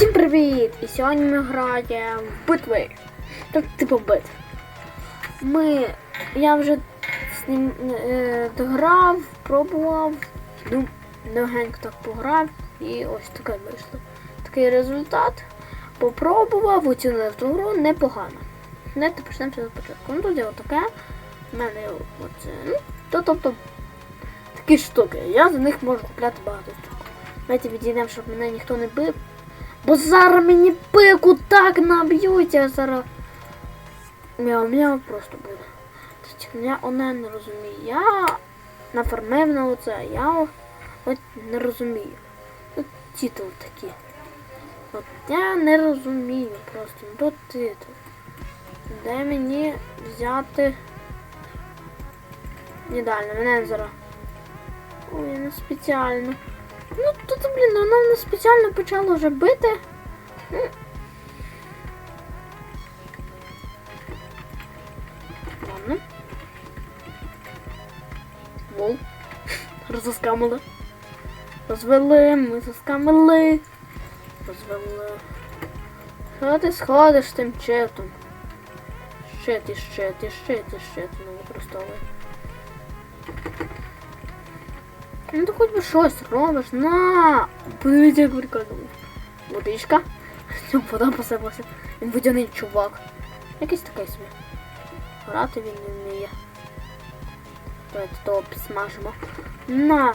Всім привіт! І сьогодні ми граємо в битви. Так, типу битв. Ми. Я вже з ним е, дограв, пробував, ну, легенько так пограв і ось таке вийшло. Такий результат. Попробував, оцінив ту гру непогано. Давайте почнемо все спочатку. Ну тут отаке. У мене оце. Ну, то, тобто такі штуки. Я за них можу купляти багато штук. Давайте відійдемо, щоб мене ніхто не бив. Бо зараз мені пику так наб'ють, а зараз. Мяу-мяу просто буде. Тобто я вона не розумію. Я нафармив на оце, я от не розумію. От титул такі. От я не розумію просто. Тут титул. Де мені взяти. Ідеально, мене зараз. Ой, я не спеціально. Ну тут, блін, вона не спеціально почала вже бити. Ну. Ладно. Вол. Розоскамили. Розвели, ми заскамили. Розвели. Що ти сходиш з тим читом? Щит і щит, і щит, і щит не використовує. Ну ти хоч би щось робиш. На! Подивіться, прикольно. Водичка. Все, вода посипалася. Він водяний чувак. Якийсь такий собі. Грати він не вміє. Давайте того підсмажимо. На!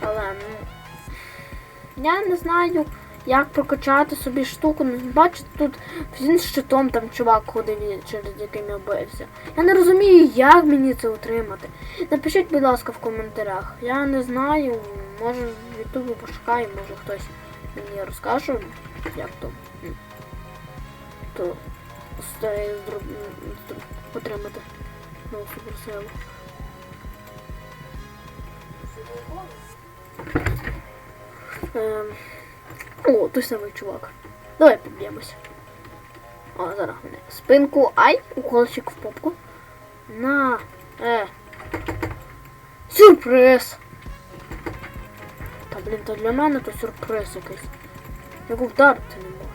Але ну. Я не знаю, як прокачати собі штуку. Ну, Бачите, тут він з щитом там чувак ходив, через яким я бився. Я не розумію, як мені це отримати. Напишіть, будь ласка, в коментарях. Я не знаю, може в Ютубі пошукаю, може хтось мені розкаже, як то. То зроб- отримати нову суперсилу. Ем, о, той самий чувак. Давай поб'ємося. О, зараз мене. Спинку, ай, уколчик в попку. На. Е. Сюрприз! Та блін, то для мене то сюрприз якийсь. Яку вдарити не можу.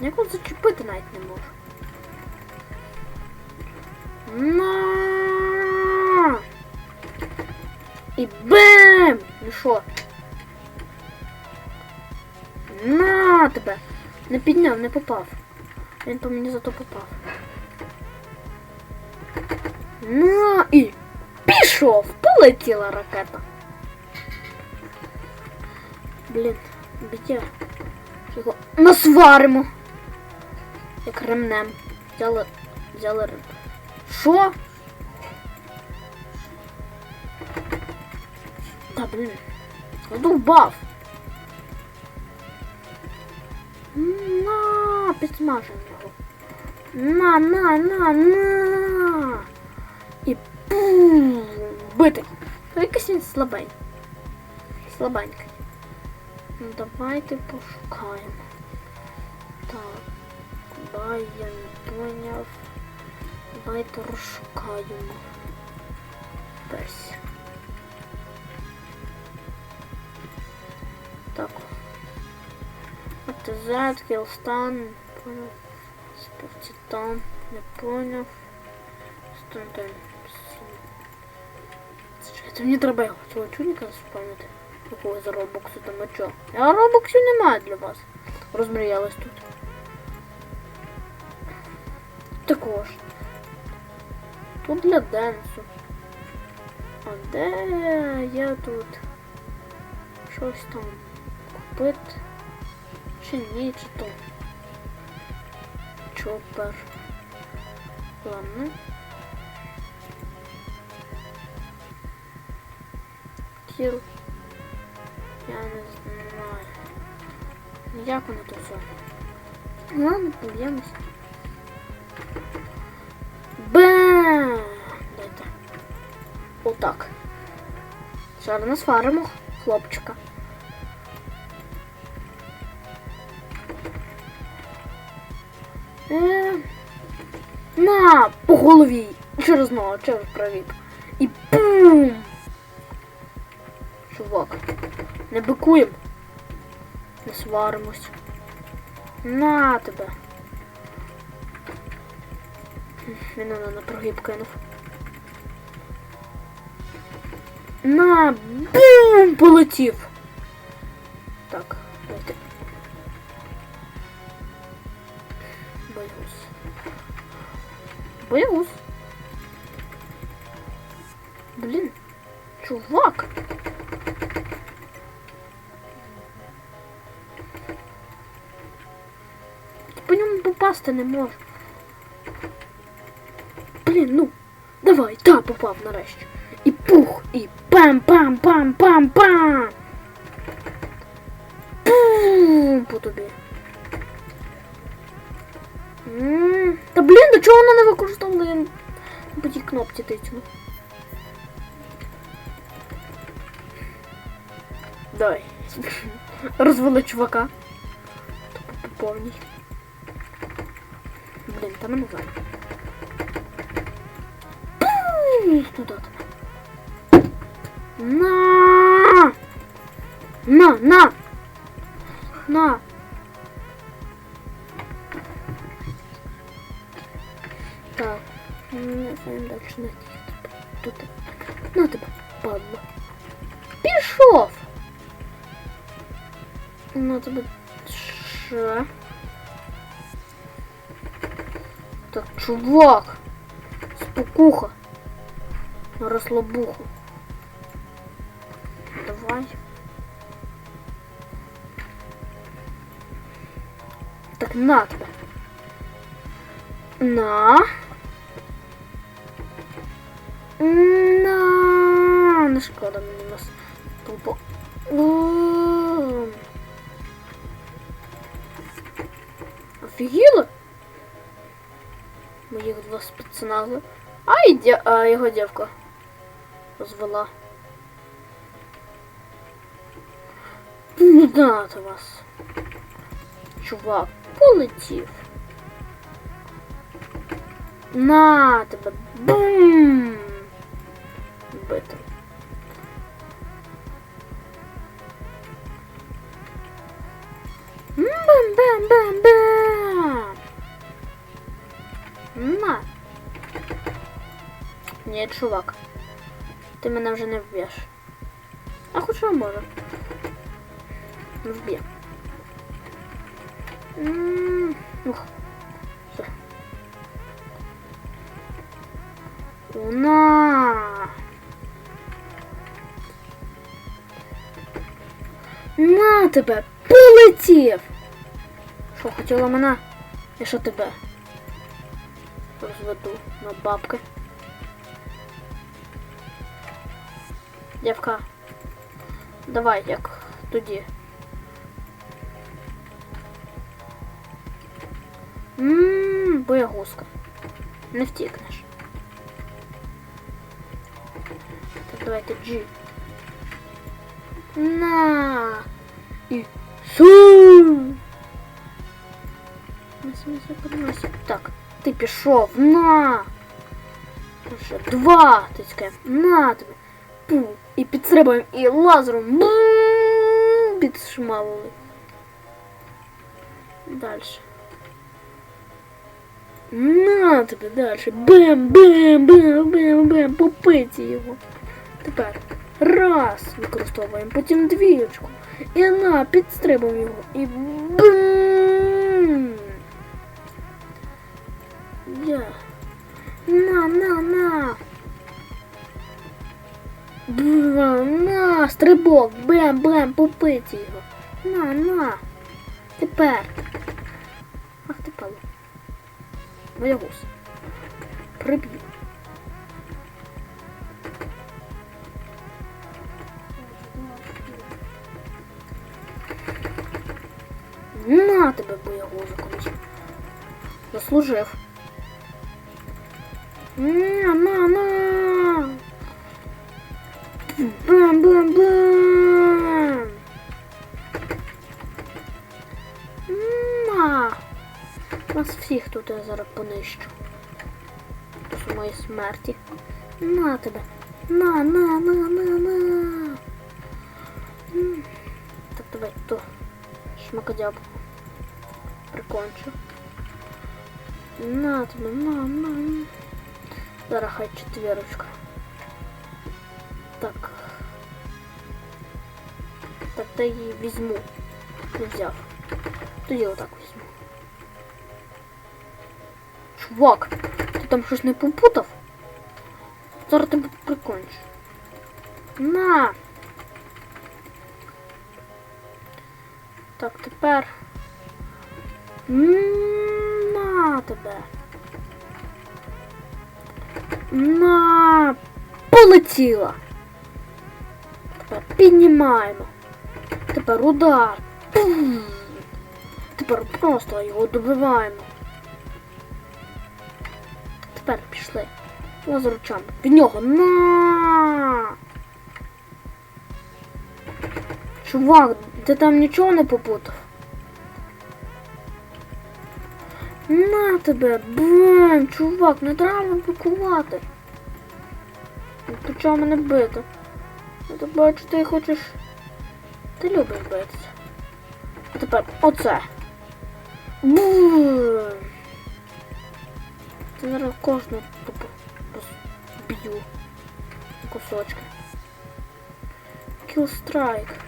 Яку зачепити навіть не можу. На! І бем! Ну що? На тебе! Не підняв, не попав. Він по мені зато попав. На і пішов! Полетіла ракета. Блін, бітя. Його насваримо. Як ремнем. Взяли. Взяли рем. Що? Та блін. Задовбав. На, підсмажемо його. На, на, на, на. І пум, бити. Ну, якийсь він слабенький. Слабенький. Ну, давайте пошукаємо. Так, бай, я не поняв. Давайте розшукаємо. Десь. АТЗ, Кілстан, понял. Спортитан, не понял. Стантен. Це мені треба його цього чудника спам'ятати. Якого за робоксу там а чо? А робоксів немає для вас. Розмріялась тут. Також. Тут для денсу. А де я тут? Щось там купити? Чи ні, чи то? Чопер. Ладно. Кіл. Я не знаю. Як воно то все? Ладно, поб'ємося. Бам! Дайте. Отак. Зараз нас фаримо хлопчика. На, по голові. Через ногу, через правік. І бум! Чувак. Не бикуємо. Не сваримось. На тебе. Він мене на прогиб кинув. На бум! Полетів. Боягуз. Блін, чувак. По ньому попасти не можу. Блін, ну, давай, та попав нарешті. І пух, і пам-пам-пам-пам-пам. Пум по тобі. М, Та блін, до чого вона не використовує тій кнопці тицю? Давай. Розвели чувака. Тупо по повній. Блін, та мене знаю. Туда тебе. На! На, на! На! Не знаю дальше на Тут. На тебе, падла. Пішов! Ще. Так, чувак! Спокуха. На. Давай. Так, на тебе. На. Не шкода мені нас тупо. М. Офігіли? Моїх два спецнази. А, дя... а його дівка розвела. Не дати вас. Чувак, полетів. На тебе. Бум! Бити. Бам-бам-бам-бам! На. Ні, чувак. Ти мене вже не вб'єш. А хоча може. Не вб'є. М, Ух. Все. На. На тебе! Полетів! Що, хотіла мене? І що тебе? Розведу на бабки. Дівка. Давай, як тоді. Ммм, боягузка. Не втікнеш. Так, давайте G. На. Су. Так, ти пішов. На. Ще два тицьке. На тобі. Пу. І підстрибуємо, і лазером. Бум! Підшмалили. Дальше. На тебе дальше. Бем, бем, бем, бем, бем. По пиці його. Тепер раз використовуємо, потім двічку. І на, підстрибуємо його. І бум! Я. На, на, на. Бра, на, стрибок, бем, бем, по пиці його. На, на. Тепер. Ах ти пало. Боягуз. Приб'ю. На тебе боягузу колись. Заслужив. На, на, на. Бам, бам, бам. На. Нас всіх тут я зараз понищу. До моєї смерті. На тебе. На, на, на, на, на. Давай ту шмакодяб. Прикончу. На тебе, на, на. Зараз хай четверочка. Так. Так, та її візьму. Не взяв. Тоді отак візьму. Чувак, ти там щось не попутав? Зараз тебе прикончу. На! Так, тепер. На тебе. На. Полетіла. Тепер піднімаємо. Тепер удар. Тепер просто його добиваємо. Тепер пішли. Лазаручам. Від нього. На. Чувак, ти там нічого не попутав? На тебе, блин, чувак, не треба блокувати. Почав мене бити. Я так бачу, ти хочеш. Ти любиш битися. А тепер оце. Блин. Ти зараз кожну тупо розб'ю. Кусочки. Strike.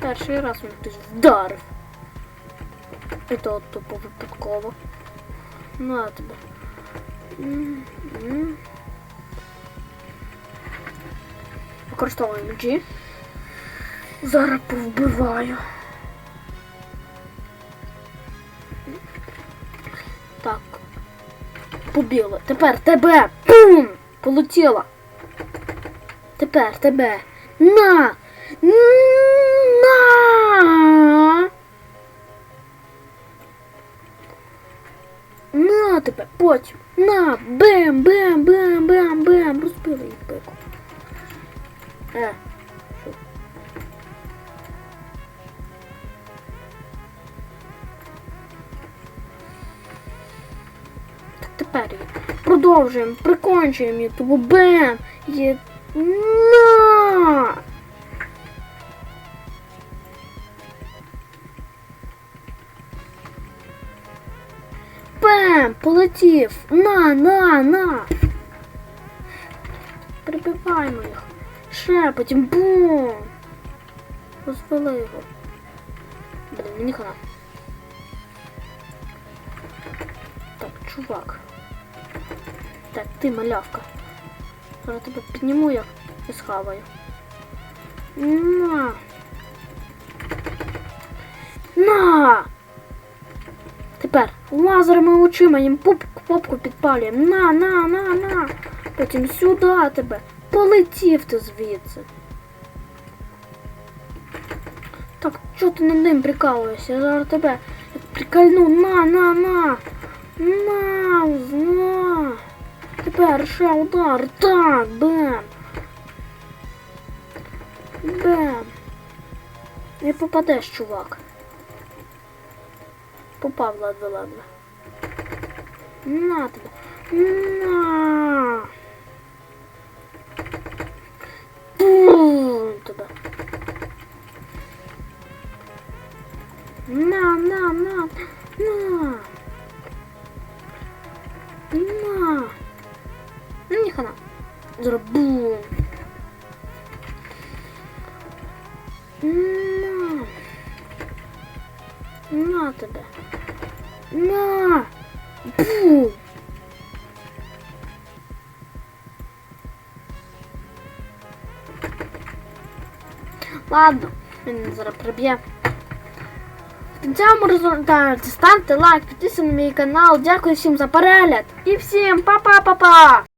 Перший раз мене хтось вдарив. І то тупо випадково. На тебе. М, м. Використовуємо G. Зараз повбиваю. Так. Побігли. Тепер тебе! Пум! Полетіла. Тепер тебе. На! На! На тебе, потім. На! Бем, бем, бем, бем, бем. Розбили їх пику. Е. Так тепер продовжуємо, прикончуємо її, тому бем! Є... На! Полетів! На, на, на! Прибиваємо їх. Ще потім бум! Розвели його. Блін, мені хана. Так, чувак. Так, ти малявка. Зараз тебе підніму я і схаваю. На! На! Тепер лазерами очима їм попку, попку підпалюємо. На, на, на, на. Потім сюди тебе. Полетів ти звідси. Так, чого ти над ним прикалуєшся? Я зараз тебе як прикольну. На, на, на. На, на. Тепер ще удар. Так, бем. Бем. Не попадеш, чувак. Попав ладно-ладно. На тебе. На. Бум тебе. На, на, на, на. На. Ну, ні хана. Зараз бум. На. На тебе. На. Бум. Ладно, він зараз приб'є. В цьому ставте лайк, підписуйтесь на мій канал. Дякую всім за перегляд. І всім па-па-па-па!